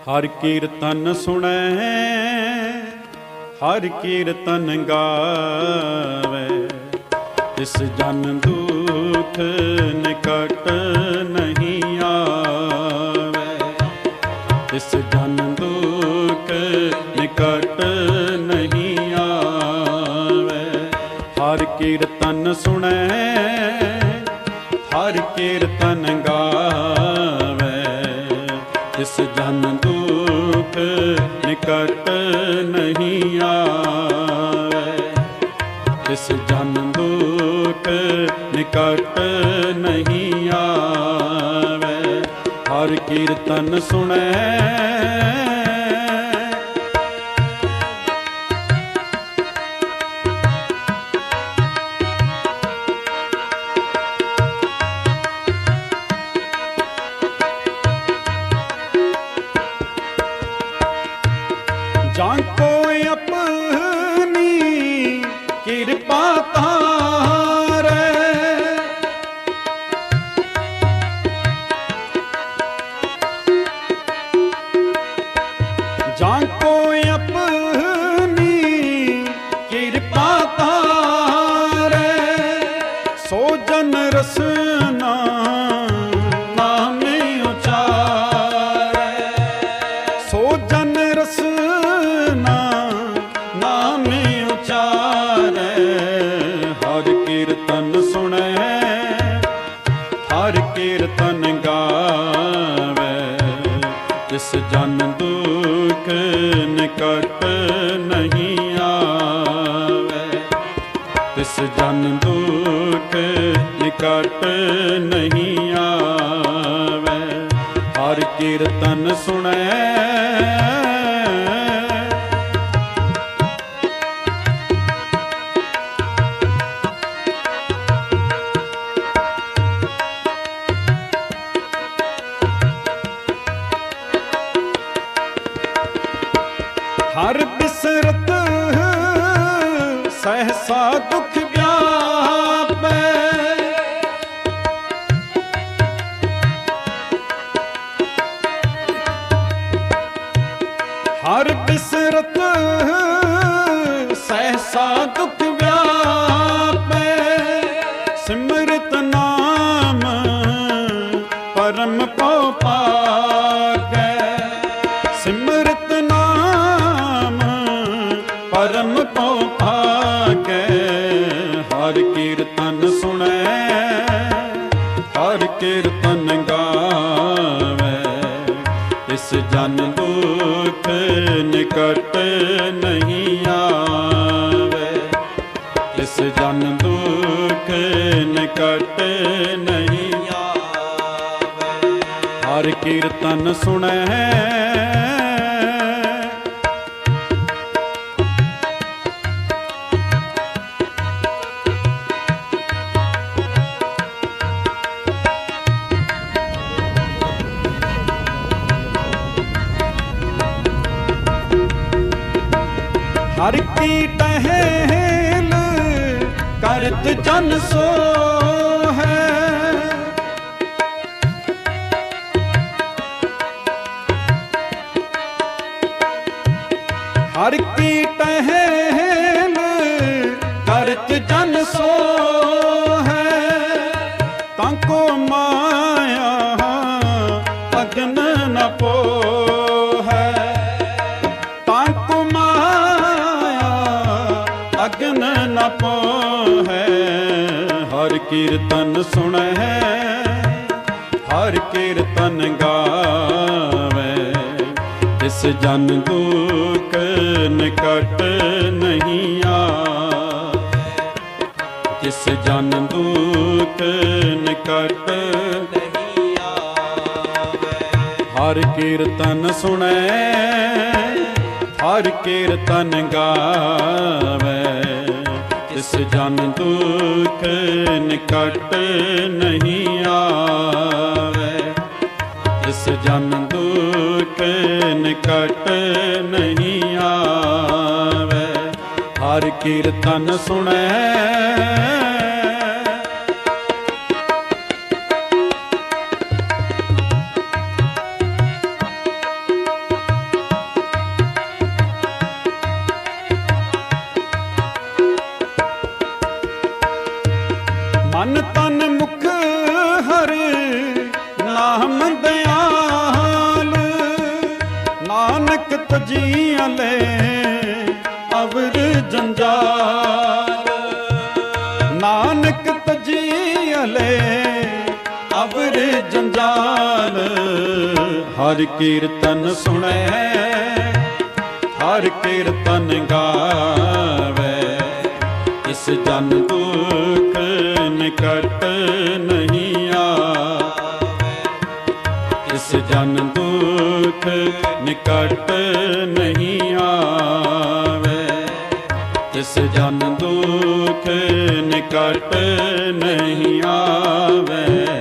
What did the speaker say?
ਹਰ ਕੀਰਤਨ ਸੁਣੈ, ਹਰ ਕੀਰਤਨ ਗਾਵੇ। ਤਿਸ ਜਨ ਦੁਖ ਨਿਕਟ ਨਹੀਂ ਆਵੇ। ਤਿਸ ਜਨ ਦੁਖ ਨਿਕਟ ਨਹੀਂ ਆਵੇ। ਹਰ ਕੀਰਤਨ ਸੁਣੈ, ਹਰ ਕੀਰਤਨ ਗਾਵੇ। ਇਸ ਜਨ ਦੁਖ ਨਿਕਟ ਨਹੀਂ ਆਵੇ। ਤਿਸ ਜਨ ਦੁਖ ਨਿਕਟ ਨਹੀਂ ਆਵੇ। ਹਰ ਕੀਰਤਨ ਸੁਣੈ ਹਰ ਕੀਰਤਨ ਗਾਵੇ ਤਿਸ ਜਨ ਦੁਖ ਨਿਕਟ ਨਹੀਂ ਆਵੇ। ਤਿਸ ਜਨ ਦੁਖ ਨਿਕਟ ਨਹੀਂ ਆਵੇ, ਹਰ ਕੀਰਤਨ ਸੁਣੈ ਹਰ ਬਿਸਰਤ ਸਹਸਾ ਦੁਖ ਪਰਮ ਪਉ ਭਾਗੈ ਹਰ ਕੀਰਤਨ ਸੁਣੈ, ਹਰ ਕੀਰਤਨ ਗਾਵੇ। ਇਸ ਜਨ ਦੁਖ ਨਿਕਟ ਨਹੀਂ ਆਵੇ। ਇਸ ਜਨ ਦੁਖ ਨਿਕਟ ਨਹੀਂ ਆਵੇ। ਹਰ ਕੀਰਤਨ ਸੁਣੈ ਹਰ ਕੀ ਟਹਿਲ ਕਰਤ ਜਨ ਸੋ ਹੈ। ਹਰ ਕੀ ਟਹਿਲ ਕਰਤ ਜਨ ਸੋ ਹੈ। ਤਾਂ ਕੋ ਮਾਇਆ ਨ ਪੋ ਹੈ। ਹਰ ਕੀਰਤਨ ਸੁਣੈ ਹਰ ਕੀਰਤਨ ਗਾਵੇ। ਇਸ ਜਨ ਦੁਖ ਨਿਕਟ ਨਹੀਂ ਆ ਜਿਸ ਜਨ ਦੁਖ ਨਿਕਟ ਨਹੀਂ ਆਵੇ। ਹਰ ਕੀਰਤਨ ਸੁਣੈ। ਹਰ ਕੀਰਤਨ ਗਾਵੇ। ਇਸ ਜਨ ਦੁਖ ਨਿਕਟ ਨਹੀਂ ਆਵੇ। ਇਸ ਜਨ ਦੁਖ ਨਿਕਟ ਨਹੀਂ ਆਵੇ। ਹਰ ਕੀਰਤਨ ਸੁਣੈ ਤਜੀਆਂ ਲੈ ਅਵਰ ਜੰਜਾਲ ਨਾਨਕ ਤਜੀਆਂ ਲੈ ਅਵਰ ਜੰਜਾਲ ਹਰ ਕੀਰਤਨ ਸੁਣੈ, ਹਰ ਕੀਰਤਨ ਗਾਵੇ। ਇਸ ਜਨ ਦੁਖ ਨਿਕਟ ਨਹੀਂ ਆਵੇ। ਇਸ ਜਨ ਦੁਖ ਨਿਕਟ ਨਹੀਂ ਆਵੇ। ਇਸ ਜਨ ਦੁਖ ਨਿਕਟ ਨਹੀਂ ਆਵੇ।